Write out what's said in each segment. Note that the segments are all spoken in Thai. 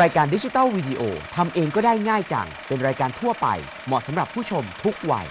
รายการดิจิตอลวิดีโอทำเองก็ได้ง่ายจัง เป็นรายการทั่วไป เหมาะสำหรับผู้ชมทุกวัย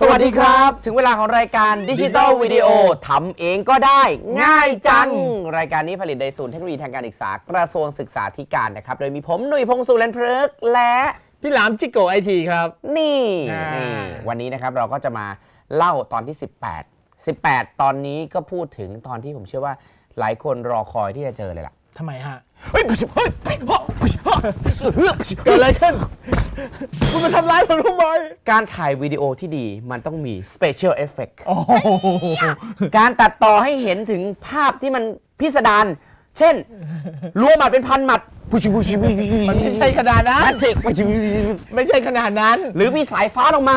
สวัสดีครับ ถึงเวลาของรายการดิจิ t a ลวิดีโอทำเองก็ได้ ง่ายจัง รายการนี้ผลิตโดยศูนย์เทคโนโลยีทางการศึกษากระทรวงศึกษาธิการนะครับ โดยมีผมหนุ่ยพงษ์สุรนพฤกษ์และ พี่หลามจิโกไอทีครับ นี่อ่านี่ วันนี้นะครับเราก็จะมาเล่าตอนที่ 18 18 ตอนนี้ก็พูดถึงตอนที่ผมเชื่อว่าหลายคนรอคอยที่จะเจอเลยล่ะ ทำไมฮะเฮ้ยเฮ้ยเฮ้ยเกิดอะไรขึ้น คุณมาทำร้ายผมทำไมการถ่ายวิดีโอที่ดีมันต้องมี special effect โอ้โหการตัดต่อให้เห็นถึงภาพที่มันพิสดาร เช่นรัวหมัดเป็นพันหมัดมันไม่ใช่ขนาดนั้นแมทริกไม่ใช่ขนาดนั้น หรือมีสายฟ้าลงมา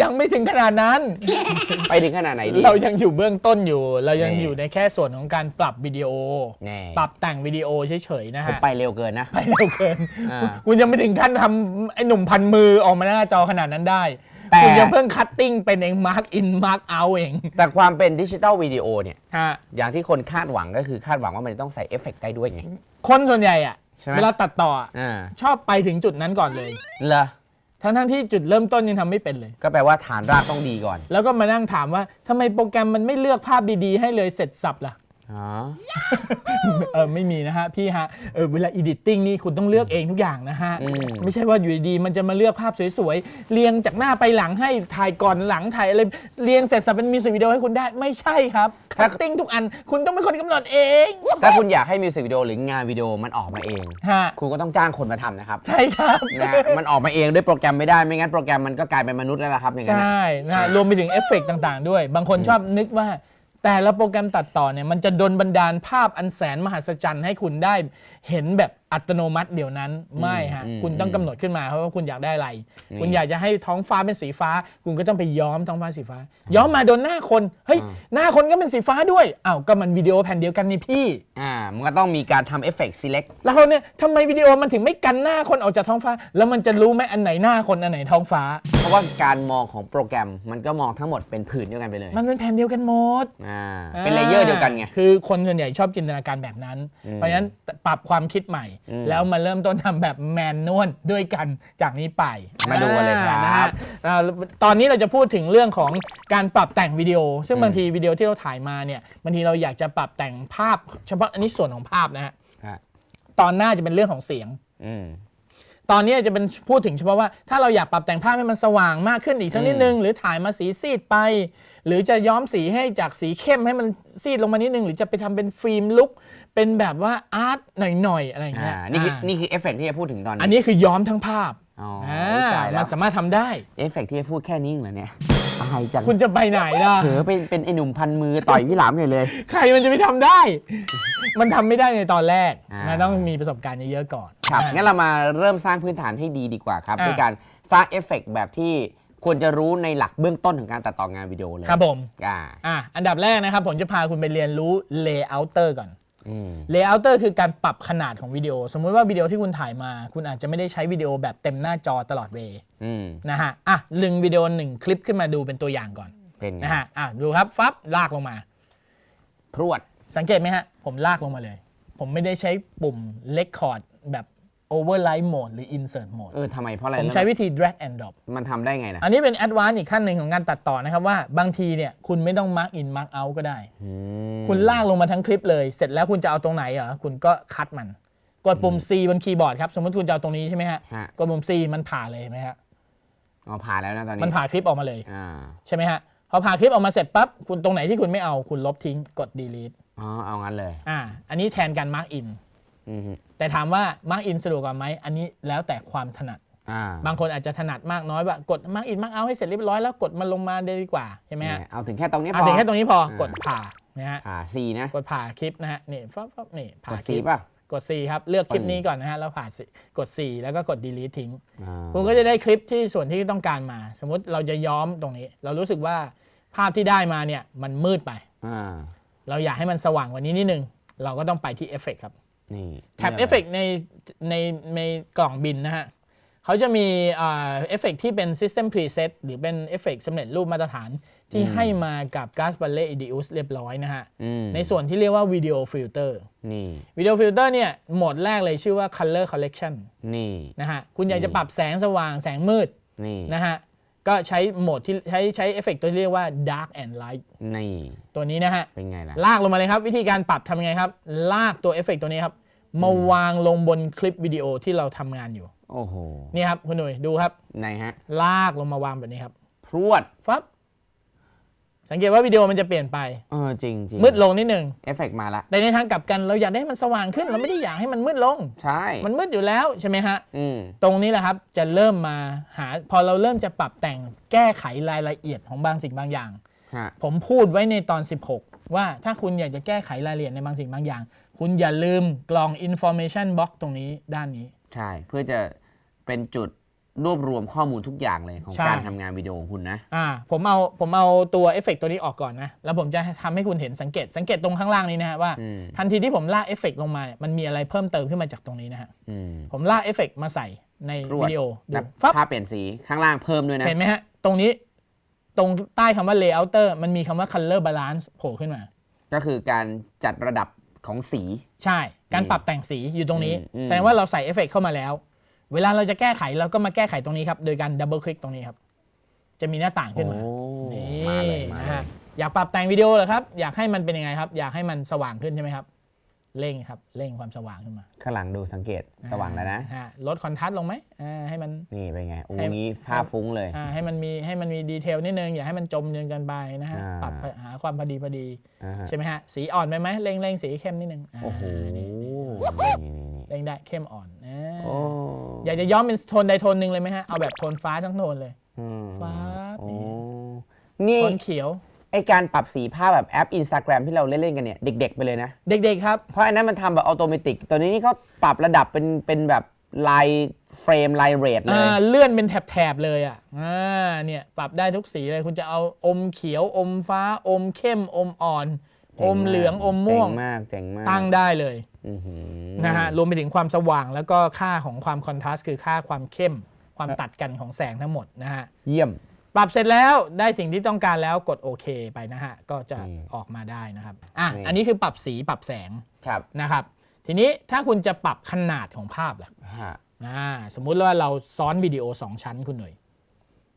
ยังไม่ถึงขนาดนั้น ไปถึงขนาดไหนดีเรายังอยู่เบื้องต้นอยู่ เรายังนี่อยู่ในแค่ส่วนของการปรับวิดีโอ แน่ปรับแต่งวิดีโอเฉยๆนะผมฮะไปเร็วเกินนะ ไปเร็วเกินอ่าคุณยังไม่ถึงขั้นทำไอ้หนุ่มพันมือออกมาหน้าจอขนาดนั้นได้แต่ คุณยังเพิ่งคัตติ้งเป็นเองมาร์กอินมาร์กเอาเองแต่ความเป็นดิจิตอลวิดีโอเนี่ย ฮะอย่างที่คนคาดหวังก็คือคาดหวังว่ามันจะต้องใส่เอฟเฟกต์ได้ด้วยไง คนส่วนใหญ่อะใช่ไหม เวลาตัดต่ออะอ่าชอบไปถึงจุดนั้นก่อนเลย เหรอ ทั้งทั้งๆที่จุดเริ่มต้นยังทำไม่เป็นเลย ก็แปลว่าฐานรากต้องดีก่อน แล้วก็มานั่งถามว่าทำไมโปรแกรมมันไม่เลือกภาพดีๆ ให้เลยเสร็จสับล่ะ อ๋อ เออไม่มีนะฮะพี่ฮะเออเวลา editing นี่คุณต้องเลือกเองทุกอย่างนะฮะ อืม ไม่ใช่ว่าอยู่ดีๆมันจะมาเลือกภาพสวยๆ เรียงจากหน้าไปหลังให้ถ่ายก่อนหลังถ่ายอะไรเรียงเสร็จสับเป็นมิวสิกวิดีโอให้คุณได้ไม่ใช่ครับคัตติ้งทุกอันคุณต้องเป็นคนกำหนดเองถ้าคุณอยากให้มิวสิกวิดีโอหรืองานวิดีโอมันออกมาเอง ฮะคุณก็ต้องจ้างคนมาทำนะครับใช่ครับ นะมันออกมาเองด้วยโปรแกรมไม่ได้ไม่งั้นโปรแกรมมันก็กลายเป็นมนุษย์แล้วล่ะครับอย่างนั้นใช่นะนะรวมไปถึงเอฟเฟกต์ต่าง ๆ ด้วย บางคนชอบนึกว่า แต่ละโปรแกรมตัดต่อเนี่ยมันจะดนบันดาลภาพอันแสนมหัศจรรย์ให้คุณได้ เห็นแบบอัตโนมัติเดี๋ยวนั้นไม่ฮะ อืมคุณต้องกำหนดขึ้นมาเพราะว่าคุณอยากได้อะไร นี่คุณอยากจะให้ท้องฟ้าเป็นสีฟ้า คุณก็ต้องไปย้อมท้องฟ้าสีฟ้า ย้อมมาโดนหน้าคนเฮ้ยอ่า หน้าคนก็เป็นสีฟ้าด้วยอ้าวก็มันวิดีโอแผ่นเดียวกันนี่พี่ อ่ามันก็ต้องมีการทำเอฟเฟกต์ select แล้วเนี่ยทำไมวิดีโอมันถึงไม่กันหน้าคนออกจากท้องฟ้า แล้วมันจะรู้ไหมอันไหนหน้าคนอันไหนท้องฟ้า เพราะว่าการมองของโปรแกรมมันก็มองทั้งหมดเป็นผืนเดียวกันไปเลยมันเป็นแผ่นเดียวกันหมด อ่าเป็นเลเยอร์เดียวกันไง คือคนส่วนใหญ่ชอบจินตนาการแบบนั้นอืมเพราะฉะนั้นปรับความคิดใหม่อืมแล้วมาเริ่มต้นทำแบบแมนนวลด้วยกันจากนี้ไปมาดูกันเลยครับนะฮะอ่าตอนนี้เราจะพูดถึงเรื่องของการปรับแต่งวิดีโอ ซึ่งอืมบางทีวิดีโอที่เราถ่ายมาเนี่ยบางทีเราอยากจะปรับแต่งภาพ เฉพาะอันนี้ส่วนของภาพนะฮะฮะ ตอนหน้าจะเป็นเรื่องของเสียง อืม ตอนนี้จะเป็นพูดถึงเฉพาะว่าถ้าเราอยากปรับแต่งภาพให้มันสว่างมากขึ้นอีกสักนิดนึง หรือถ่ายมาสีซีดไป หรือจะย้อมสีให้จากสีเข้มให้มันซีดลงมานิดนึง หรือจะไปทำเป็นฟิล์มลุก เป็นแบบว่าอาร์ตหน่อยๆอะไรอย่างอ่าเงี้ยนี่คืออ่านี่คือเอฟเฟกต์ที่จะพูดถึงตอนนี้อันนี้คือย้อมทั้งภาพอ๋ออ่าตายแล้มัวนสามารถทำได้ เอฟเฟกต์ที่จะพูดแค่นี้เหรอเนี่ยอายจังคุณจะไปไหนล่ะ เผลอเป็นเป็นไอ้หนุ่มพันมือต่อยพี่หลามเลยเลย ใครมันจะไปทำได้ มันทำไม่ได้ในตอนแรกอ่ามันต้องมีประสบการณ์เยอะๆก่อน ครับอ่างั้นเรามาเริ่มสร้างพื้นฐานให้ดีดีกว่าครับอะด้วยการสร้างเอฟเฟกต์แบบที่ควรจะรู้ในหลักเบื้องต้นของการตัดต่องานวิดีโอเลยครับผม อ่า อะอันดับแรกนะครับ ผมจะพาคุณไปเรียนรู้ layouter ก่อน อืม Layouter คือการปรับขนาดของวิดีโอ สมมุติว่าวิดีโอที่คุณถ่ายมา คุณอาจจะไม่ได้ใช้วิดีโอแบบเต็มหน้าจอตลอดเวย์อืมนะฮะอะลึงวิดีโอหนึ่งคลิปขึ้นมาดูเป็นตัวอย่างก่อนเป็นไงนะฮะอะดูครับฟับลากลงมา พรวดสังเกตไหมฮะ ผมลากลงมาเลย ผมไม่ได้ใช้ปุ่ม record แบบ override mode หรือ insert mode เออทำไมเพราะอะไรผมใช้วิธี drag and drop มันทำได้ไงนะ อันนี้เป็น advanced อีกขั้นหนึ่งของการตัดต่อนะครับว่าบางทีเนี่ยคุณไม่ต้อง mark in mark out ก็ได้อืมคุณลากลงมาทั้งคลิปเลย เสร็จแล้วคุณจะเอาตรงไหนเหรอคุณก็คัดมัน กดปุ่ม C บนคีย์บอร์ดครับ สมมติคุณจะเอาตรงนี้ใช่ไหมฮะ ฮะ กดปุ่ม C มันผ่าเลยเห็นไหมฮะ อ๋อผ่านแล้วนะตอนนี้มันผ่าคลิปออกมาเลย อ่าใช่ไหมฮะ พอผ่าคลิปออกมาเสร็จปั๊บ คุณตรงไหนที่คุณไม่เอา คุณลบทิ้ง กด delete อ๋อเอางั้นเลย อ่า อันนี้แทนการ mark in อืมฮึ แต่ถามว่า mark in สะดวกกว่าไหมอันนี้แล้วแต่ความถนัด อ่าบางคนอาจจะถนัดมากน้อยว่ากด mark in mark out ให้เสร็จเรียบร้อยแล้วกดมันลงมาได้ดีกว่าใช่ไหมฮะเนี่ยเอาถึงแค่ตรงนี้พเอาอถึงแค่ตรงนี้พออ่ากดผ่านะฮะอ่าซีนะกดผ่าคลิปนะฮะนี่ฟับฟับนี่ผ่ากดคซีลิป ป่ะ กด C ครับ เลือกคลิปปึ้งนี้ก่อนนะฮะ แล้วผ่า C กด C แล้วก็กด delete ทิ้ง อ่าคุณก็จะได้คลิปที่ส่วนที่ต้องการมา สมมุติเราจะย้อมตรงนี้ เรารู้สึกว่าภาพที่ได้มาเนี่ย มันมืดไป อ่า เราอยากให้มันสว่างกว่านี้นิดนึง เราก็ต้องไปที่เอฟเฟกครับ นี่แท็บนี่เอฟเฟกในในในกล่องบินนะฮะเขาจะมีเอ่อเอฟเฟกที่เป็น System Preset หรือเป็นเอฟเฟกสำเร็จรูปมาตรฐานที่ให้มากับ Gas Valley Edius เรียบร้อยนะฮะอืมในส่วนที่เรียกว่า Video Filter นี่วิดีโอฟิลเตอร์เนี่ยโหมดแรกเลยชื่อว่า Color Collection นี่นะฮะ คุณอยากจะปรับแสงสว่างแสงมืดนี่นะฮะ ก็ใช้โหมดที่ใช้ใช้เอฟเฟกตัวที่เรียกว่า Dark and Light นี่ตัวนี้นะฮะ เป็นไงล่ะ ลากลงมาเลยครับ วิธีการปรับทำไงครับ ลากตัวเอฟเฟกตัวนี้ครับ มาวางลงบนคลิปวิดีโอที่เราทำงานอยู่ โอ้โห นี่ครับคุณหนุ่ยดูครับ ไหนฮะ ลากลงมาวางแบบนี้ครับ พรวด ฟับ สังเกตว่าวิดีโอมันจะเปลี่ยนไปเออจริงจริงมืดลงนิดนึงเอฟเฟกต์มาละแต่ในทางกลับกันเราอยากได้ให้มันสว่างขึ้น เราไม่ได้อยากให้มันมืดลง ใช่ มันมืดอยู่แล้วใช่ไหมฮะอืมตรงนี้แหละครับจะเริ่มมาหา พอเราเริ่มจะปรับแต่งแก้ไขรายละเอียดของบางสิ่งบางอย่างฮะผมพูดไว้ในตอน 16 ว่าถ้าคุณอยากจะแก้ไขรายละเอียดในบางสิ่งบางอย่าง คุณอย่าลืมกล่อง information box ตรงนี้ด้านนี้ ใช่เพื่อจะเป็นจุด รวบรวมข้อมูลทุกอย่างเลยของใช่ การทำงานวิดีโอของคุณนะ อ่าผมเอาผมเอาตัวเอฟเฟกตัวนี้ออกก่อนนะ แล้วผมจะทำให้คุณเห็นสังเกตสังเกตตรงข้างล่างนี้นะฮะว่า อืม ทันทีที่ผมลากเอฟเฟกลงมาเนี่ยมันมีอะไรเพิ่มเติมขึ้นมาจากตรงนี้นะฮะอืม ผมลากเอฟเฟกมาใส่ในรวด วิดีโอดูแล้วฟับภาพเปลี่ยนสีข้างล่างเพิ่มด้วยนะ เห็นไหมฮะ ตรงนี้ตรงใต้คำว่า layouter มันมีคำว่า color balance โผล่ขึ้นมา ก็คือการจัดระดับของสี ใช่ การปรับแต่งสีอยู่ตรงนี้ อืมอืม แสดงว่าเราใส่เอฟเฟกเข้ามาแล้ว เวลาเราจะแก้ไขเราก็มาแก้ไขตรงนี้ครับ โดยการดับเบิลคลิกตรงนี้ครับ จะมีหน้าต่างขึ้นมาโอ้นี่มาเลยมานะเลยฮะอยากปรับแต่งวิดีโอเหรอครับ อยากให้มันเป็นยังไงครับ อยากให้มันสว่างขึ้นใช่ไหมครับ เร่งครับ เร่งความสว่างขึ้นมาข้างหลังดูสังเกตสว่างแล้วนะ ฮลดคอนทราสต์ลงไหมอ่าให้มัน นี่เป็นไงโอ้ให้ งี้ภาพฟุ้งเลย อ่าให้มันมีให้มันมีดีเทลนิดนึง อย่าให้มันจมจนเกินไปนะฮะ อ่า ปรับหาความพอดีพอดีอ่าฮะใช่ไหมฮะ สีอ่อนไปไหมเร่งเร่งสีเข้มนิดนึงาโอ้โหนี่นี่นี่นี่เร่งได้เข้มอ่อนอ่า โอ้อยากจะย้อมเป็นโทนใดโทนหนึ่งเลยไหมฮะ เอาแบบโทนฟ้าทั้งโทนเลย อืมฟ้าบโอ้นี่โทนเขียว ไอการปรับสีภาพแบบแอป Instagram ที่เราเล่นๆกันเนี่ย เด็ก ๆ ไปเลยนะ เด็กๆครับ เพราะอันนั้นมันทำแบบอัตโนมัติตัวนี้นี่เขาปรับระดับเป็นเป็นแบบลายเฟรมลายเรทเลย อ่าเลื่อนเป็นแถบๆเลยอะอ่าเนี่ยปรับได้ทุกสีเลยคุณจะเอาอมเขียวอมฟ้าอมเข้มอมอ่อนเจ๋ อมากเหลืองอมม่วงเจ๋งมากเจ๋งมากตั้งได้เลยอื้อหือนะฮะรวมไปถึงความสว่างแล้วก็ค่าของความคอนทราสต์คือค่าความเข้มความตัดกันของแสงทั้งหมดนะฮะเยี่ยม ปรับเสร็จแล้วได้สิ่งที่ต้องการแล้วกดโอเคไปนะฮะ ก็จะนี่ออกมาได้นะครับอะนี่อันนี้คือปรับสีปรับแสงครับนะครับ ทีนี้ถ้าคุณจะปรับขนาดของภาพล่ะฮะอ่าสมมุติว่าเราซ้อนวิดีโอ 2 ชั้นคุณหน่อย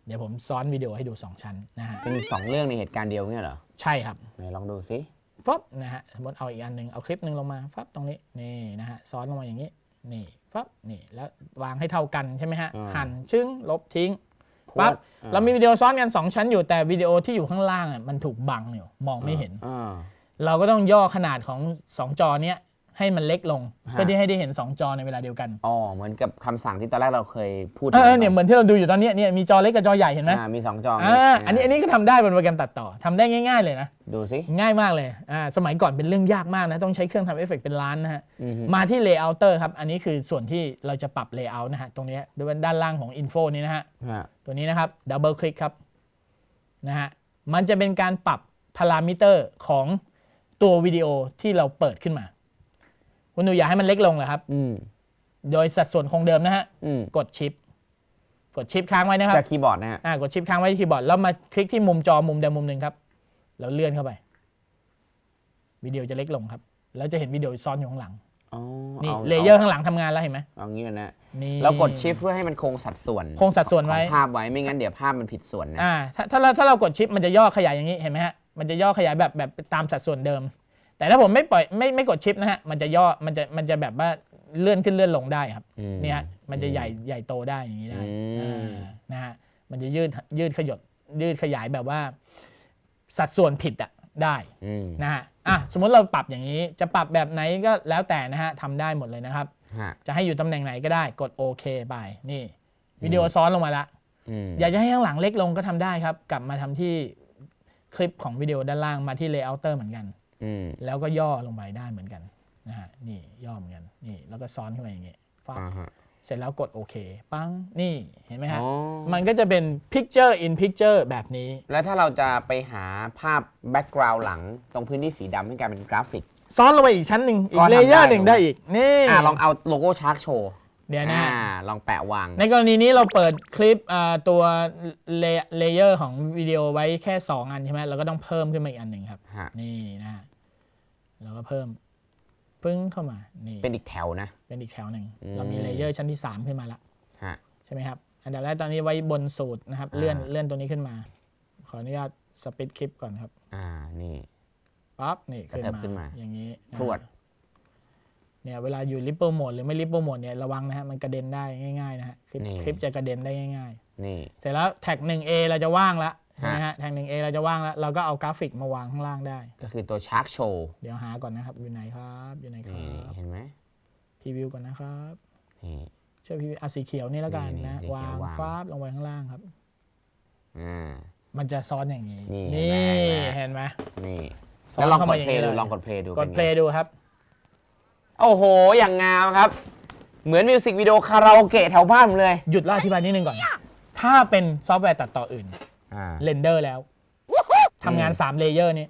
เดี๋ยวผมซ้อนวิดีโอให้ดู 2 ชั้นนะฮะเป็นสองเรื่องในเหตุการณ์เดียวเนี่ยเหรอ ใช่ครับไหนลองดูสิ ฟับนะฮะสมมติเอาอีกอันหนึ่งเอาคลิปหนึ่งลงมาฟับตรงนี้นี่นะฮะซ้อนลงมาอย่างนี้นี่ฟับนี่แล้ววางให้เท่ากันใช่ไหมฮะหั่นชึ้งลบทิ้งปั๊บอ่เรามีวิดีโอซ้อนกัน 2 ชั้นอยู่แต่วิดีโอที่อยู่ข้างล่างอะมันถูกบังอยู่มองไม่เห็น อ่า เราก็ต้องย่อขนาดของ 2 จอเนี้ย ให้มันเล็กลงฮะเพื่อที่ให้ได้เห็น 2 จอในเวลาเดียวกัน อ๋อ เหมือนกับคำสั่งที่ตอนแรกเราเคยพูดเออเนี่ยเหมือนที่เราดูอยู่ตอนเนี้ยเนี่ยมีจอเล็กกับจอใหญ่เห็นไหมอ่ามีสองจออ่าอันนี้อันนี้ก็ทำได้บนโปรแกรมตัดต่อทำได้ง่าย ๆเลยนะ ดูสิ ง่ายมากเลยอ่าสมัยก่อนเป็นเรื่องยากมากนะ ต้องใช้เครื่องทำเอฟเฟกต์เป็นล้านนะฮะอือฮึมาที่ Layouter ครับ อันนี้คือส่วนที่เราจะปรับ Layout นะฮะ ตรงเนี้ยด้วยด้านล่างของ Info นี้นะฮะฮะตัวนี้นะครับดับเบิลคลิกครับนะฮะมันจะเป็นการปรับพารามิเตอร์ของตัววิดีโอที่เราเปิดขึ้นมา คุณหนูอยากให้มันเล็กลงเหรอครับ อืม โดยสัดส่วนคงเดิมนะฮะ อืม กดชิป กดชิปค้างไว้นะครับ จากคีย์บอร์ดนะฮะ อ่ากดชิปค้างไว้ที่คีย์บอร์ดแล้วมาคลิกที่มุมจอมุมใดมุมหนึ่งครับ แล้วเลื่อนเข้าไป วิดีโอจะเล็กลงครับ แล้วจะเห็นวิดีโอซ้อนอยู่ข้างหลัง อ๋อนี่าเลเยอร์ข้างหลังทำงานแล้วเห็นไหมเอางี้เลยนะ นี่ เรากดชิปเพื่อให้มันคงสัดส่วนคงสัดส่วนไว้ ของภาพไว้ ไม่งั้นเดี๋ยวภาพมันผิดส่วนนะ อ่าถ้าถ้าเราถ้าเรากดชิปมันจะย่อขยายอย่างนี้เห็นไหมฮะ มันจะย่อขยายแบบแบบตามสัดส่วนเดิม แต่ถ้าผมไม่ปล่อยไม่ไม่กดชิปนะฮะมันจะย่อมันจะมันจะแบบว่าเลื่อนขึ้นเลื่อนลงได้ครับอืมเนี่ยฮะมันจะใหญ่ใหญ่โตได้อย่างนี้ได้อืม อ่านะฮะมันจะยืดยืดขยดยืดขยายแบบว่า สัดส่วนผิดอะได้อืมนะฮะอะสมมติเราปรับอย่างนี้ จะปรับแบบไหนก็แล้วแต่นะฮะทำได้หมดเลยนะครับ ฮะจะให้อยู่ตำแหน่งไหนก็ได้กดโอเคไปนี่วิดีโอซ้อนลงมาละ อืมอยากจะให้ข้างหลังเล็กลงก็ทำได้ครับ กลับมาทำที่คลิปของวิดีโอด้านล่างมาที่ Layouter เหมือนกันอืม แล้วก็ย่อลงไปได้เหมือนกันนะฮะนี่ย่อเหมือนกันนี่แล้วก็ซ้อนขึ้นมาอย่างเงี้ยฟับอ่าฮะเสร็จแล้วกดโอเค ปังนี่เห็นไหมฮะอ๋อมันก็จะเป็น Picture in Picture แบบนี้ แล้วถ้าเราจะไปหาภาพแบ็กกราวด์หลังตรงพื้นที่สีดำให้กลายเป็นกราฟิก ซ้อนลงไปอีกชั้นหนึ่งอีก็กทำเลเยอได้ร์หนึ่งได้อีก นี่อ่าลองเอาโลโก้ชาร์กโชว์เดี๋ยวนะอ่าลองแปะวาง ในกรณีนี้เราเปิดคลิปอ่าตัวเลเยอร์ของวิดีโอไว้แค่ 2 อันใช่ไหมเราก็ต้องเพิ่มขึ้นมาอีกอันหนึ่งครับฮะนี่นะฮะ แล้วก็เพิ่มปึ้งเข้ามานี่เป็นอีกแถวนะ เป็นอีกแถวหนึ่งอืมเรามีเลเยอร์ชั้นที่ 3 ขึ้นมาละฮะใช่ไหมครับ อันดับแรกตอนนี้ไว้บนสูตรนะครับอ่าเลื่อนเลื่อนตัวนี้ขึ้นมา ขออนุญาตสปิดคลิปก่อนครับ อ่านี่ปั๊บนี่ขึ้นกระเทิบมาขึ้นมา อย่างนี้นะพรวดเนี่ยเวลาอยู่ลิปโปรโมดหรือไม่ลิปโปรโมดเนี่ยระวังนะฮะมันกระเด็นได้ง่ายๆนะฮะคลิปคลิปจะกระเด็นได้ง่ายนี่ๆเสร็จแล้วแท็ก 1A เราจะว่างละ ใช่ไหมฮะแท็ก 1A เราจะว่างแล้ว เราก็เอากราฟิกมาวางข้างล่างได้ ก็คือตัวชาร์กโชว์เดี๋ยวหาก่อนนะครับอยู่ไหนครับอยู่ไหนครันี่บเห็นไหมพรีวิวก่อนนะครับนี่ช่วยพรีวิวอะสีเขียวนี่แล้วกันนี่นะสีเขียววางวางฟ้าบลงไปข้างล่างครับอ่ามันจะซ้อนอย่างนี้ นี่นี่เห็เห็นนไหไหมมนี่ซ้อนแล้วลองเข้ากมาดอย่างเพลนี้ย์ดูเลยลองกดเพลย์ดูกดป็นไงเพลย์ดูครับ โอ้โห อย่างงามครับ เหมือนมิวสิกวิดีโอคาราโอเกะแถวบ้านผมเลย หยุดเล่าอธิบายนิดนึงก่อน ถ้าเป็นซอฟต์แวร์ตัดต่ออื่น อ่า เรนเดอร์แล้วทำงาน3เลเยอร์นี้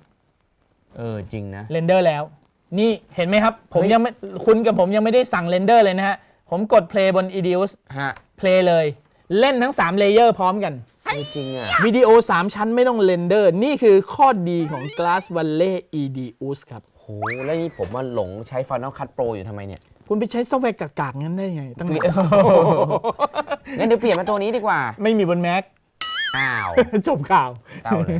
เออจริงนะ เรนเดอร์แล้ว นี่เห็นไหมครับ ผมเฮ้ย ยังไม่คุณกับผมยังไม่ได้สั่งเรนเดอร์เลยนะฮะ ผมกดเพลย์บน Edius ฮะเพลย์เลย เล่นทั้ง 3 เลเยอร์พร้อมกันเออจริงอะ วิดีโอ 3 ชั้นไม่ต้องเรนเดอร์ นี่คือข้อดีของ Glass Valley Edius ครับ โห แล้วนี่ผมมาหลงใช้ Final Cut Pro อยู่ทำไมเนี่ย คุณไปใช้ซอฟต์แวร์กากๆงั้นได้ไงตั้งนานงั้นเดี๋ยวเปลี่ยนมาตัวนี้ดีกว่า ไม่มีบน Mac อ้าว จบข่าวเศร้าเลย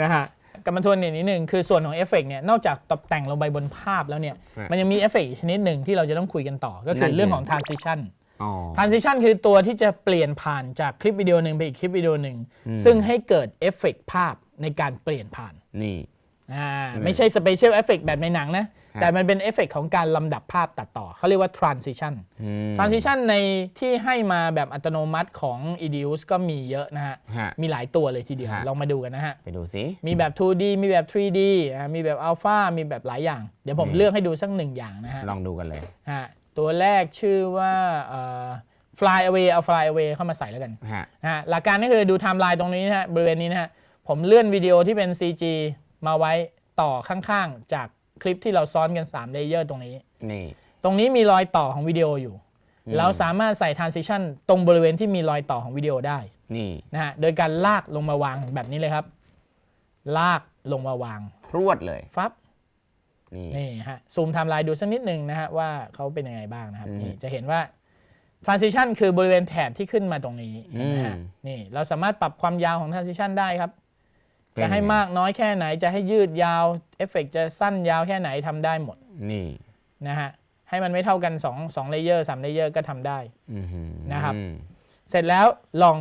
นะฮะกลับมาทวนอีกนิดนึงคือส่วนของเอฟเฟกต์เนี่ยนอกจากตกแต่งลงไปบนภาพแล้วเนี่ยฮะมันยังมีเอฟเฟกต์อีกชนิดหนึ่งที่เราจะต้องคุยกันต่อ ก็คืนั่อนคือเรื่องของ transition อ๋อ transition คือตัวที่จะเปลี่ยนผ่านจากคลิปวิดีโอหนึ่งไปอีกคลิปวิดีโอหนึ่งอืมซึ่งให้เกิดเอฟเฟกต์ภาพในการเปลี่ยนผ่าน นี่ อ่าอืมไม่ใช่สเปเชียลเอฟเฟกต์แบบในหนังนะฮะแต่มันเป็นเอฟเฟกต์ของการลำดับภาพตัดต่อ เขาเรียกว่า transition อืม transition ในที่ให้มาแบบอัตโนมัติของ Edius ก็มีเยอะนะฮะฮะ มีหลายตัวเลยทีเดียวฮะลองมาดูกันนะฮะ ไปดูสิ มีแบบ 2D มีแบบ 3D อ่ามีแบบ Alpha มีแบบหลายอย่าง เดี๋ยวผมอืมเลือกให้ดูสักหนึ่งอย่างนะฮะ ลองดูกันเลยฮะตัวแรกชื่อว่าเอ่อ Fly Away เอา Fly Away เข้ามาใส่แล้วกันฮะนะฮะหลักการก็คือดูไทม์ไลน์ตรงนี้นะฮะบริเวณนี้นะฮะผมเลื่อนวิดีโอที่เป็น CG มาไว้ต่อข้างๆ จากคลิปที่เราซ้อนกัน3เลเยอร์ตรงนี้ นี่ ตรงนี้มีรอยต่อของวิดีโออยู่ อืม เราสามารถใส่ transition ตรงบริเวณที่มีรอยต่อของวิดีโอได้ นี่นะฮะ โดยการลากลงมาวางแบบนี้เลยครับ ลากลงมาวางพรวดเลย ฟับ นี่ นี่ฮะ ซูมไทม์ไลน์ดูสักนิดหนึ่งนะฮะ ว่าเขาเป็นยังไงบ้างนะครับอืมนี่จะเห็นว่า transition คือบริเวณแถบที่ขึ้นมาตรงนี้เห็นไหมฮะอืม นี่เราสามารถปรับความยาวของ transition ได้ครับเป็น จะให้มากน้อยแค่ไหนจะให้ยืดยาวเอฟเฟกจะสั้นยาวแค่ไหนทำได้หมดนี่นะฮะให้มันไม่เท่ากัน2 2เลเยอร์3เลเยอร์ก็ทำได้อื้อหือนะครับ เสร็จแล้วลอง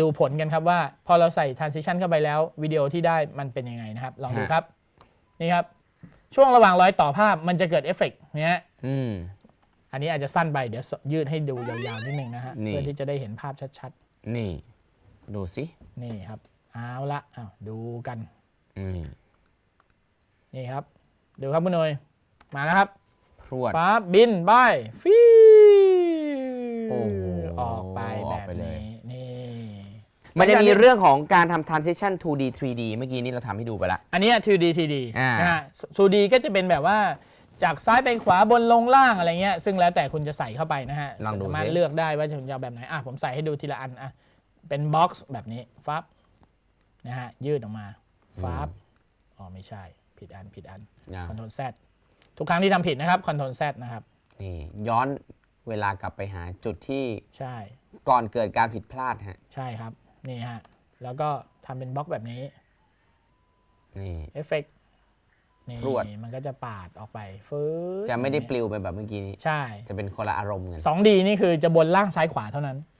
ดูผลกันครับว่า พอเราใส่ transition เข้าไปแล้ววิดีโอที่ได้มันเป็นยังไงนะครับ ลองดูครับ นี่ครับ ช่วงระหว่างรอยต่อภาพมันจะเกิดเอฟเฟกต์เนี้ยอืมอันนี้อาจจะสั้นไปเดี๋ยวยืดให้ดูยาวๆนิดนึงนะฮะนี่เพื่อที่จะได้เห็นภาพชัดนี่ ดูสิๆนี่ครับ เอาละอ้าวดูกันอืมนี่ครับ ดูครับคุณหนยมาแล้วครับพรวดฟ้าบินบายฟิโอ้โหออกไปอแบอกบไปเลยนี้นี่มันจะมีเรื่องของการทำ transition 2D 3D เมื่อกี้นี้เราทำให้ดูไปละ อันเนี้ย 2D 3D อ่านนะฮะ 2D ก็จะเป็นแบบว่าจากซ้ายไปขวาบนลงล่างอะไรเงี้ย ซึ่งแล้วแต่คุณจะใส่เข้าไปนะฮะลองดูสามารถสิเลือกได้ว่าคุณจะเอาแบบไหน อะ ผมใส่ให้ดูทีละอัน อะ เป็นบ็อกซ์แบบนี้ ฟับ นะฮะยืดออกมาฟับอ๋อไม่ใช่ ผิดอันผิดอันอ่าคอนโทรลแซทุกครั้งที่ทำผิดนะครับ Ctrl Z นะครับ นี่ย้อนเวลากลับไปหาจุดที่ใช่ก่อนเกิดการผิดพลาดฮะ ใช่ครับ นี่ฮะ แล้วก็ทำเป็นบล็อกแบบนี้นี่เอฟเฟกนี่รวด มันก็จะปาดออกไปฟื้นจะไม่ได้ปลิวไปแบบเมื่อกี้นี้ ใช่ จะเป็นคนละอารมณ์กัน 2D นี่คือจะบนล่างซ้ายขวาเท่านั้นอืม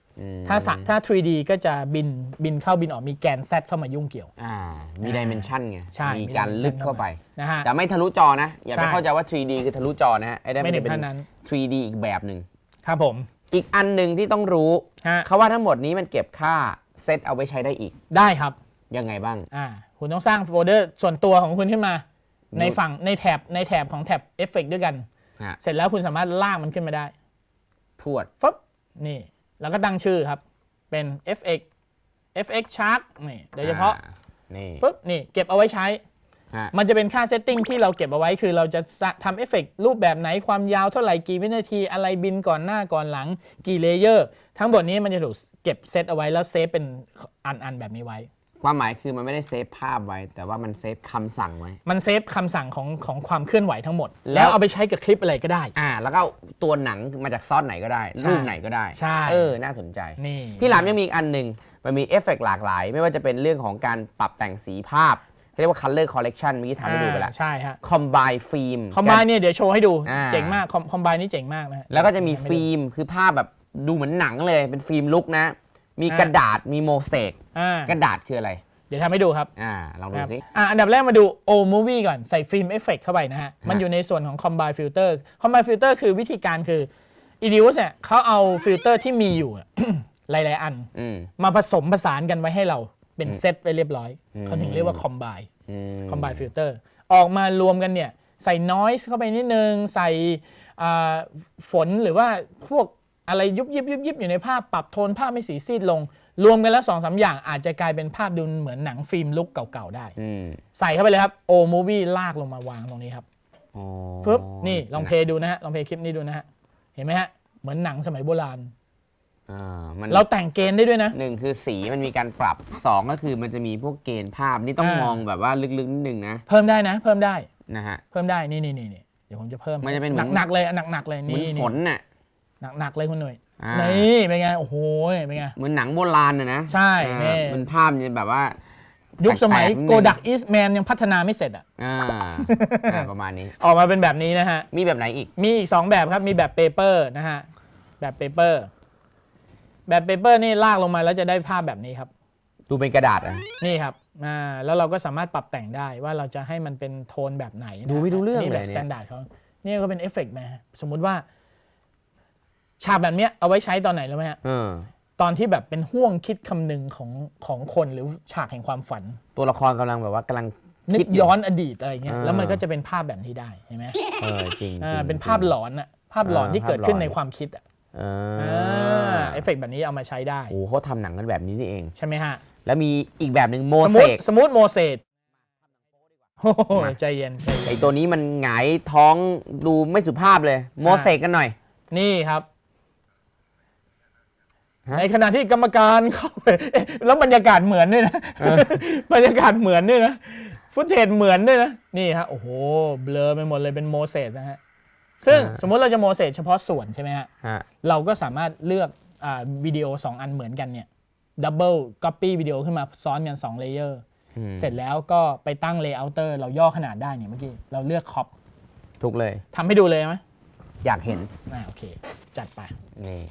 ถ้าสะถ้า 3D ก็จะบินบินเข้าบินออกมีแกน Z เข้ามายุ่งเกี่ยว อ่ามีดิเมนชันไงใช่มีการลึกเข้าไปนะฮะแต่ไม่ทะลุจอนะ อย่าไปใช่เข้าใจว่า 3D คือทะลุจอนะฮะไอ้นั่นไม่มันถึจะงเป็นขั้นนั้น 3D อีกแบบหนึ่งครับผม อีกอันหนึ่งที่ต้องรู้ฮะเขาว่าทั้งหมดนี้มันเก็บค่าเซตเอาไว้ใช้ได้อีก ได้ครับ ยังไงบ้าง อ่า คุณต้องสร้างโฟลเดอร์ส่วนตัวของคุณขึ้นมา ในฝั่งในแถบในแถบของแถบเอฟเฟกด้วยกันฮะเสร็จแล้วคุณสามารถลากมันขึ้นมาได้ พวดฟึบนี่ แล้วก็ตั้งชื่อครับ เป็น fx fx shark นี่โดยเฉพาะอ่นี่ฟึบนี่เก็บเอาไว้ใช้ฮะมันจะเป็นค่าเซตติ้งที่เราเก็บเอาไว้คือเราจะทำเอฟเฟกรูปแบบไหนความยาวเท่าไหร่กี่วินาทีอะไรบินก่อนหน้าก่อนหลังกี่เลเยอร์ ทั้งหมดนี้มันจะถูกเก็บเซตเอาไว้แล้วเซฟเป็นอันๆแบบนี้ไว้ ความหมายคือมันไม่ได้เซฟภาพไว้ แต่ว่ามันเซฟคำสั่งไว้ มันเซฟคำสั่งของของความเคลื่อนไหวทั้งหมด แล้แล้ววเอาไปใช้กับคลิปอะไรก็ได้ อ่า แล้วก็ตัวหนังมาจากซอสไหนก็ได้ใช่รูปไหนก็ได้ใช่ เออ น่าสนใจ นี่พี่หลามยังมีอีกอันหนึ่งมันมีเอฟเฟกต์หลากหลาย ไม่ว่าจะเป็นเรื่องของการปรับแต่งสีภาพเรียกว่า color correction เมื่อกี้ทำให้ดูไปแล้วอ่าใช่ฮะ combine film คอมไบเนี่ยเดี๋ยวโชว์ให้ดูอ่า เจ๋งมากคอมไบนี่เจ๋งมากนะฮแล้วก็จะมีฟิล์มคือภาพแบบดูเหมือนหนังเลยเป็นฟิล์มลุกนะ มีกระดาษมีโมเสกอ่ากระดาษคืออะไร เดี๋ยวทำให้ดูครับอ่าลองดูนะครับสิ อะอันดับแรกมาดู O movie ก่อนใส่ฟิล์มเอฟเฟกเข้าไปนะฮะ มันอยู่ในส่วนของ combine filter combine filter คือวิธีการคือ e d i u s เนี่ยเขาเอาฟิลเตอร์ที่มีอยู่ หลาย ๆ อัน อืม มาผสมผสานกันไว้ให้เราเป็นเซตไว้เรียบร้อยอืม เขาถึงเรียกว่า combine อืม combine filter ออกมารวมกันเนี่ย ใส่ noise เข้าไปนิดนึง ใส่อ่าฝนหรือว่าพวก อะไรยุบยิบยุบยิบอยู่ในภาพปรับโทนภาพไม่สีซีดลง รวมกันแล้วสองสามอย่างอาจจะกลายเป็นภาพดูเหมือนหนังฟิล์มลุกเก่าๆได้ อืมใส่เข้าไปเลยครับ O movie ลากลงมาวางตรงนี้ครับอ๋อปึ๊บนี่ลองเพลย์ดูนะฮะลองเพลย์คลิปนี้ดูนะฮะเห็นไหมฮะเหมือนหนังสมัยโบราณ อ่ามันเราแต่งเกณฑ์ได้ด้วยนะ หนึ่งคือสีมันมีการปรับสองก็คือมันจะมีพวกเกณฑ์ภาพนี่ต้องอ่าม มองแบบว่าลึกๆนิดนึงนะเพิ่มได้นะ เพิ่มได้นะฮะ เพิ่มได้นี่นี่นี่นี่เดี๋ยวผมจะเพิ่มมันจะเป็นเหมือน หนักๆเลยหนักๆเลยเหมือนนี่ฝนน่ะ หนักหนักๆเลยคุณหนุ่ยอ่านี่เป็นไงโอ้โหเป็นไง เหมือนหนังโบราณน่ะนะใช่อ่านี่ มันภาพเนี่ยแบบว่า ยุคสมัยแปลกๆนิดนึง โกดักอีสแมนยังพัฒนาไม่เสร็จอะ อ่าอ่าประมาณนี้ ออกมาเป็นแบบนี้นะฮะ มีแบบไหนอีก มีอีก 2 แบบครับ มีแบบเปเปอร์นะฮะ แบบเปเปอร์ แบบเปเปอร์นี่ลากลงมาแล้วจะได้ภาพแบบนี้ครับ ดูเป็นกระดาษอะ นี่ครับอ่าแล้วเราก็สามารถปรับแต่งได้ว่าเราจะให้มันเป็นโทนแบบไหนนะดูไม่รู้เรื่องนี่เลแบยบเนี่สย แตนดาร์ดเขานี่ก็เป็นเอฟเฟกต์นะฮะสมมุติว่า ฉากแบบเนี้ยเอาไว้ใช้ตอนไหนรู้ไหมฮะเออตอนที่แบบเป็นห่วงคิดคำนึงของของคนหรือฉากแห่งความฝัน ตัวละครกำลังแบบว่ากำลังนึคิกดย้อนอดีตอะไรเงี้ยอ่าแล้วมันก็จะเป็นภาพแบบนี้ได้เห็นไหมเออจริงอ่าจริง เป็นภาพหลอนอะภาพหลอนอ่าที่เกิดขึ้นภาพหลอน ในความคิดอะเออ่าอเอฟเฟกต์แบบนี้เอามาใช้ได้โอ้โหเขาทำหนังกันแบบนี้นี่เอง ใช่ไหมฮะ แล้วมีอีกแบบหนึ่งโมสมเสมติกสมมติโมเสสโอ้โหมาใจเย็นใจเย็นไอตัวนี้มันหงายท้องดูไม่สุภาพเลย โมเสกกันหน่อย นี่ครับฮะ ในขณะที่กรรมการเข้าไปเอ๊ะแล้วบรรยากาศเหมือนด้วยนะ บรรยากาศเหมือนด้วยนะ ฟุตเทจเหมือนด้วยนะ นี่ฮะ โอ้โห เบลอไปหมดเลยเป็นโมเสสนะฮะ ซึ่งอ่า สมมติเราจะโมเสสเฉพาะส่วนใช่ไหมฮะ ฮะ เราก็สามารถเลือกอาวิดีโอ 2 อันเหมือนกันเนี่ยดับเบิลก๊อปปี้วิดีโอขึ้นมาซ้อนกัน2เลเยอร์อืม เสร็จแล้วก็ไปตั้งเลเยอร์เตอร์เราย่อขนาดได้เนี่ยเมื่อกี้ เราเลือกคอปถูกเลย ทำให้ดูเลยไหมอยากเห็น อ่าโอเค จัดไป นี่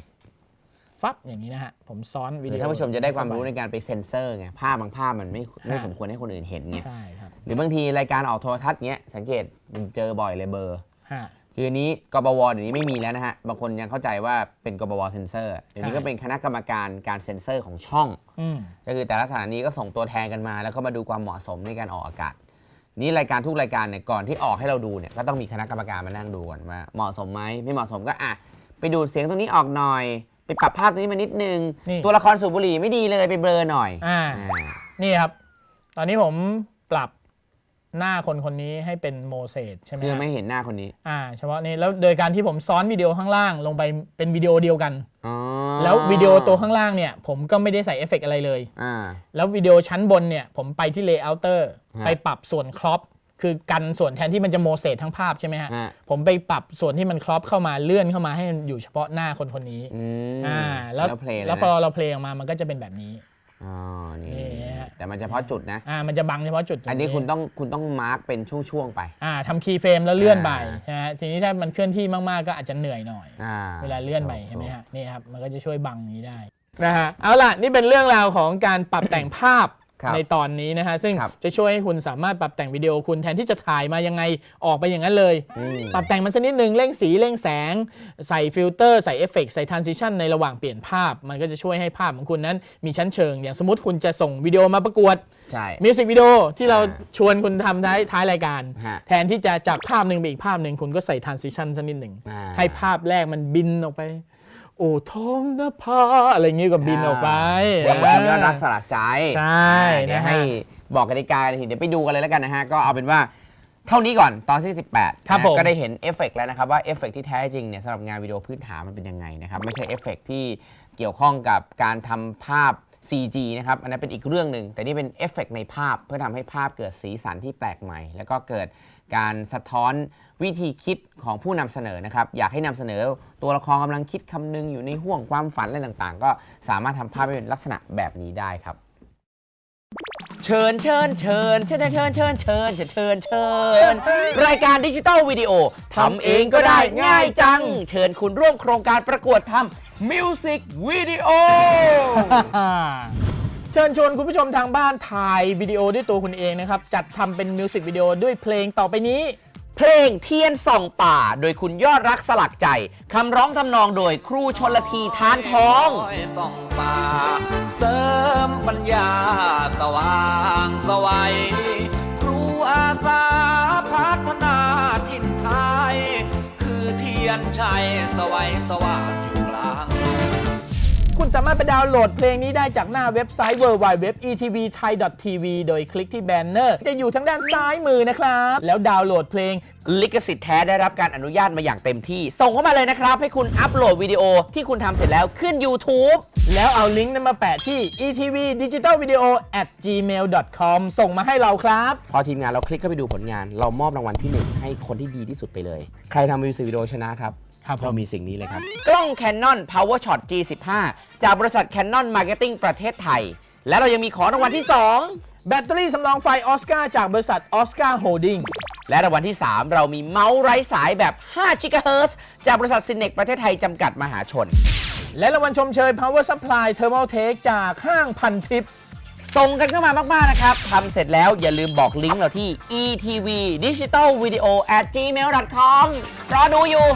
ฟับอย่างนี้นะฮะ ผมซ้อนวิหรืดีอโอท่านผู้ชมจะได้ความรู้ในเข้การไปเซ็นเซอร์ไงภาพบางภาพมันไม่ไม่ฮะสมควรให้คนอื่นเห็นไงไปใช่ครับหรือบางทีรายการออกโทรทัศน์เงี้ยสังเกตมันเจอบ่อยเลยเบอร์ ฮะ คืออันนี้กบวเดี๋ยวนี้ไม่มีแล้วนะฮะ บางคนยังเข้าใจว่าเป็นกบวเซ็นเซอร์เดี๋ยวนี้ใช่ก็เป็นคณะกรรมการการเซ็นเซอร์ของช่อง อืม ก็คือแต่ละสถานีก็ส่งตัวแทนกันมา แล้วก็มาดูความเหมาะสมในการออกอากาศ นี่รายการทุกรายการเนี่ยก่อนที่ออกให้เราดูเนี่ยก็ต้องมีคณะกรรมการมานั่งดูก่อนว่าเหมาะสมไหมไม่เหมาะสมก็อะไปดูดเสียงตรงนี้ออกหน่อย ไปปรับภาพตรงนี้มานิดนึง นี่ ตัวละครสูบบุหรี่ไม่ดีเลยไปเบลอหน่อยอ่า อ่านี่ครับ ตอนนี้ผมปรับหน้าคนคนนี้ให้เป็นโมเสสใช่ไหมเพื่อฮะไม่เห็นหน้าคนนี้อ่า เฉพาะนี้แล้วโดยการที่ผมซ้อนวิดีโอข้างล่างลงไปเป็นวิดีโอเดียวกัน อ๋อแล้ววิดีโอตัวข้างล่างเนี่ย ผมก็ไม่ได้ใส่เอฟเฟกต์อะไรเลย อ่า แล้ววิดีโอชั้นบนเนี่ย ผมไปที่เลเยอร์เตอร์ฮะไปปรับส่วนครอป คือกันส่วนแทนที่มันจะโมเสสทั้งภาพใช่ไหมฮะฮะผมไปปรับส่วนที่มันครอปเข้ามาเลื่อนเข้ามาให้มันอยู่เฉพาะหน้าคนคนนี้ อืมอ่า แล้ว แล้วเพลงแล้วพอเราเพลงออกมา มันก็จะเป็นแบบนี้ อ๋อนี่นี่ฮะ แต่มันเฉพาะจุดนะ อ่า มันจะบังเฉพาะจุดตรงอันนี้คุณต้องคุณต้องมาร์กเป็นช่วงๆไป อ่าทำคีย์เฟรมแล้วเลื่อนไปอ่านะฮะทีนี้ถ้ามันเคลื่อนที่มาก ๆ ก็อาจจะเหนื่อยหน่อย อ่าเวลาเลื่อนไปใช่ไหมฮะ นี่ครับ มันก็จะช่วยบังนี้ได้ นะฮะ เอาล่ะ นี่เป็นเรื่องราวของการปรับแต่งภาพครับ ในตอนนี้นะฮะซึ่งครับจะช่วยให้คุณสามารถปรับแต่งวิดีโอคุณแทนที่จะถ่ายมายังไงออกไปอย่างนั้นเลยอืมปรับแต่งมันสักนิดนึงเร่งสีเร่งแสง ใส่ฟิลเตอร์ใส่เอฟเฟกต์ใส่ทรานซิชันในระหว่างเปลี่ยนภาพ มันก็จะช่วยให้ภาพของคุณนั้นมีชั้นเชิง อย่างสมมติคุณจะส่งวิดีโอมาประกวดใช่มิวสิกวิดีโอที่เราอ่าชวนคุณทำท้ายท้ายรายการฮะแทนที่จะจากภาพหนึ่งไปอีกภาพหนึ่งคุณก็ใส่ทรานซิชันสักนิดหนึ่งอ่าให้ภาพแรกมันบินออกไป โอ้ท้องนภาอะไรอย่างงี้ก็บินออกไปเพลงคุณยอดรักสลักใจใช่เดี๋ยวนะฮะ ให้บอกกติกากันทีเดี๋ยวไปดูกันเลยแล้วกันนะฮะ ก็เอาเป็นว่าเท่านี้ก่อนตอนที่18ครับนะผมก็ได้เห็นเอฟเฟกต์แล้วนะครับ ว่าเอฟเฟกต์ที่แท้จริงเนี่ยสำหรับงานวิดีโอพื้นฐานมันเป็นยังไงนะครับ ไม่ใช่เอฟเฟกต์ที่เกี่ยวข้องกับการทำภาพ CG นะครับ อันนั้นเป็นอีกเรื่องหนึ่งแต่นี่เป็นเอฟเฟกต์ในภาพเพื่อทำให้ภาพเกิดสีสันที่แปลกใหม่ แล้วก็เกิด การสะท้อนวิธีคิดของผู้นำเสนอนะครับ อยากให้นำเสนอตัวละครกำลังคิดคำนึงอยู่ในห่วงความฝันอะไรต่างๆ ก็สามารถทำภาพให้เป็นลักษณะแบบนี้ได้ครับ เชิญเชิญเชิญเชิญเชิญเชิญเชิญเชิญเชิญเชิญรายการดิจิตอลวิดีโอทำเองก็ได้ง่ายจัง เชิญคุณร่วมโครงการประกวดทำมิวสิกวิดีโอ เชิญชวนคุณผู้ชมทางบ้านถ่ายวิดีโอด้วยตัวคุณเองนะครับ จัดทำเป็นมิวสิกวิดีโอด้วยเพลงต่อไปนี้ เพลงเทียนส่องป่า โดยคุณยอดรักสลักใจ คำร้องทำนองโดยครูชนละทีทานทอง ส่องป่า เสริมปัญญาสว่างสวัยครูอาสาพัฒนาถิ่นไทย คือเทียนชัยสวัยสว่างอยู่กลาง คุณสามารถไปดาวน์โหลดเพลงนี้ได้จากหน้าเว็บไซต์ www.etvthai.tv โดยคลิกที่แบนเนอร์ จะอยู่ทางด้านซ้ายมือนะครับ แล้วดาวน์โหลดเพลง ลิขสิทธิ์แท้ได้รับการอนุญาตมาอย่างเต็มที่ ส่งเข้ามาเลยนะครับ ให้คุณอัปโหลดวิดีโอที่คุณทำเสร็จแล้วขึ้น YouTube แล้วเอาลิงก์นั้นมาแปะที่ etvdigitalvideo at gmail.com ส่งมาให้เราครับ พอทีมงานเราคลิกเข้าไปดูผลงาน เรามอบรางวัลที่หนึ่งให้คนที่ดีที่สุดไปเลย ใครทำมิวสิกวิดีโอชนะครับ ครับผม เรามีสิ่งนี้เลยครับ กล้อง Canon PowerShot G15 จากบริษัท Canon Marketing ประเทศไทย และเรายังมีของรางวัลที่ แบตเตอรี่สำรองไฟออสการ์จากบริษัทออสการ์โฮลดิ้ง2 และรางวัลที่ 3 เรามีเมาส์ไร้สายแบบ5 GHz จากบริษัท Synex ประเทศไทยจำกัดมหาชน และรางวัลชมเชย Power Supply Thermal Take จากห้างพันทิป ส่งกันเข้ามามาก ๆ นะครับ ทำเสร็จแล้วอย่าลืมบอกลิงก์เราที่ etv digital video at gmail com รอดูอยู่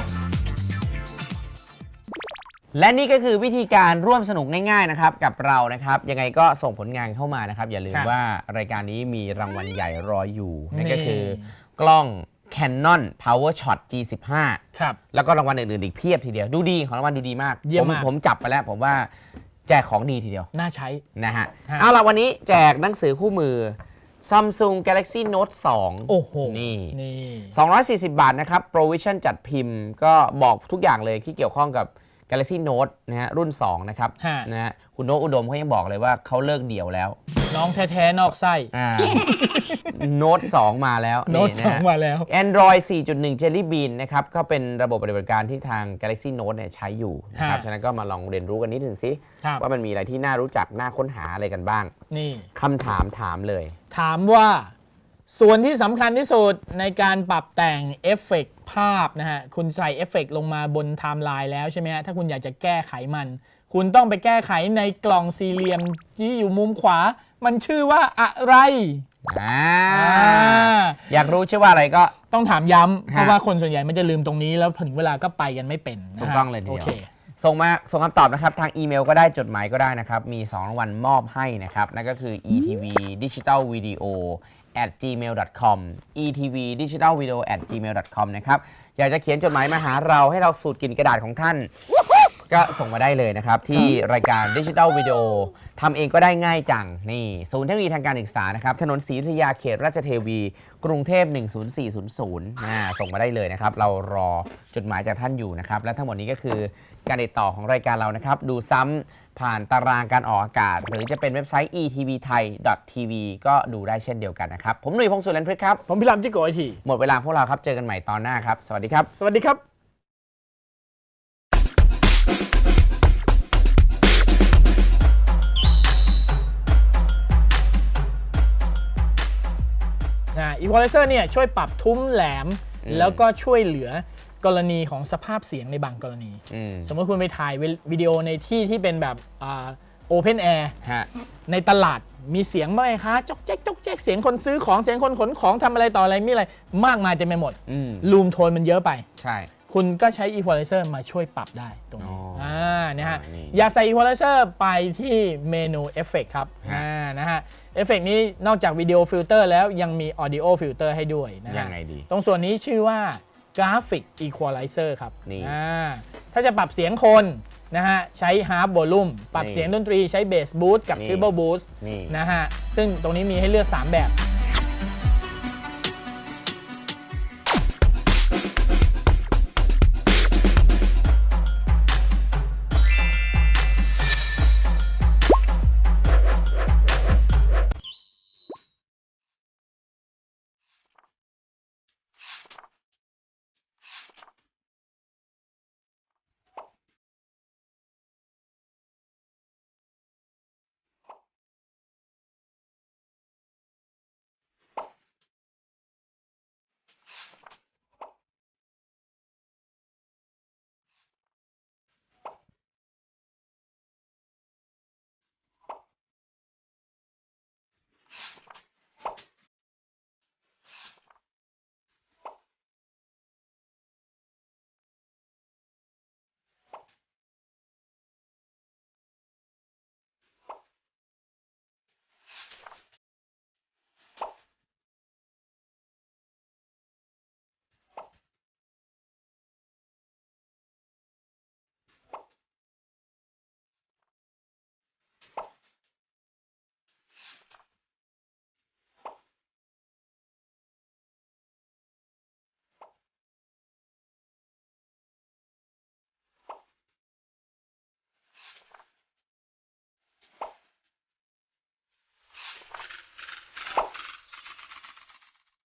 และนี่ก็คือวิธีการร่วมสนุกง่ายๆนะครับกับเรานะครับ ยังไงก็ส่งผลงานเข้ามานะครับ อย่าลืมครับว่ารายการนี้มีรางวัลใหญ่รออยู่นั่นนี่ก็คือกล้อง Canon PowerShot G15 ครับ แล้วก็รางวัลอื่นๆอีกเพียบทีเดียวดูดีของรางวัลดูดีมากเยี่ยมผมมาก ผมจับไปแล้ว ผมว่าแจกของดีทีเดียว น่าใช้ นะฮะ ฮะเอาล่ะวันนี้แจกหนังสือคู่มือ Samsung Galaxy Note 2 โอ้โห นี่ นี่ 240 บาทนะครับ Provision จัดพิมพ์ก็บอกทุกอย่างเลยที่เกี่ยวข้องกับ Galaxy Note นะฮะรุ่น 2 นะครับฮะ นะฮะคุณโนตอุดมเขายังบอกเลยว่าเขาเลิกเดี่ยวแล้วน้องแท้ๆนอกไส้อ่า Note 2มาแล้วโน้ตะสองฮะมาแล้ว Android 4.1 Jelly Bean นะครับก็เป็นระบบปฏิบัติการที่ทาง Galaxy Note เนี่ยใช้อยู่นะครับฮะฉะนั้นก็มาลองเรียนรู้กันนิดหนึ่งสิ ครับ ว่ามันมีอะไรที่น่ารู้จัก น่าค้นหาอะไรกันบ้างนี่ คำถามถามเลย ถามว่า ส่วนที่สำคัญที่สุดในการปรับแต่งเอฟเฟกต์ภาพนะฮะ คุณใส่เอฟเฟกต์ลงมาบนไทม์ไลน์แล้วใช่ไหมฮะ ถ้าคุณอยากจะแก้ไขมัน คุณต้องไปแก้ไขในกล่องสี่เหลี่ยมที่อยู่มุมขวา มันชื่อว่าอะไรอ่าอ่าอยากรู้ชื่อว่าอะไรก็ต้องถามย้ำเพฮะราะว่าคนส่วนใหญ่มันจะลืมตรงนี้แล้วถึงเวลาก็ไปกันไม่เป็นนะฮะถูกต้องเลยทีเดียวโอเค ส่งมาส่งคำตอบนะครับ ทางอีเมลก็ได้จดหมายก็ได้นะครับ มี 2รางวัลมอบให้นะครับ นั่นก็คือ etv digital video at gmail.com etv digital video at gmail.com นะครับ อยากจะเขียนจดหมายมาหาเราให้เราสูตรกลิ่นกระดาษของท่าน ก็ส่งมาได้เลยนะครับ ที่รายการดิจิ t a ลวิดีโอทำเองก็ได้ง่ายจัง นี่ ศูนย์เทคโนโลยีทางการศึกษานะครับ ถนนศรีอยุธยาเขตราชเทวี กรุงเทพ 10400นะส่งมาได้เลยนะครับ เรารอจดหมายจากท่านอยู่นะครับ และทั้งหมดนี้ก็คือการติดต่อของรายการเรานะครับ ดูซ้ำ ผ่านตารางการออกอากาศ หรือจะเป็นเว็บไซต์ etvthai.tv ก็ดูได้เช่นเดียวกันนะครับ ผมหนุ่ยพงศ์สุรันพฤกษ์ครับ ผมพิรามจิโกไอที หมดเวลาพวกเราครับ เจอกันใหม่ตอนหน้าครับ สวัสดีครับ สวัสดีครับนะอีควอไลเซอร์เนี่ยช่วยปรับทุ้มแหลมอืมแล้วก็ช่วยเหลือ กรณีของสภาพเสียงในบางกรณี อืมสมมติคุณไปถ่ายวิดีโอในที่ที่เป็นแบบโอเพนแอร์ฮะในตลาดมีเสียงไหมคะจอกแจ๊กจอกแจ๊กเสียงคนซื้อของเสียงคนขนของทำอะไรต่ออะไรมีอะไร มากมายเต็มไปหมดอืมลูมโทนมันเยอะไป ใช่ คุณก็ใช้ Equalizer มาช่วยปรับได้ตรงนี้อ๋ออ่อ่านะฮะ อ่านี่อยากใส่ Equalizer ไปที่เมนูเอฟเฟกครับฮะ อ่านะฮะเอฟเฟกนี้นอกจากวิดีโอฟิลเตอร์แล้วยังมี Audio Filter ให้ด้วยนะฮะยังไงดี ตรงส่วนนี้ชื่อว่า Graphic Equalizer ครับนี่ อ่าถ้าจะปรับเสียงคนนะฮะใช้ Half Volume ปรับนี่เสียงดนตรีใช้ Bass Boost กับนี่ Treble Boost นี่ นะฮะซึ่งตรงนี้มีให้เลือก 3 แบบ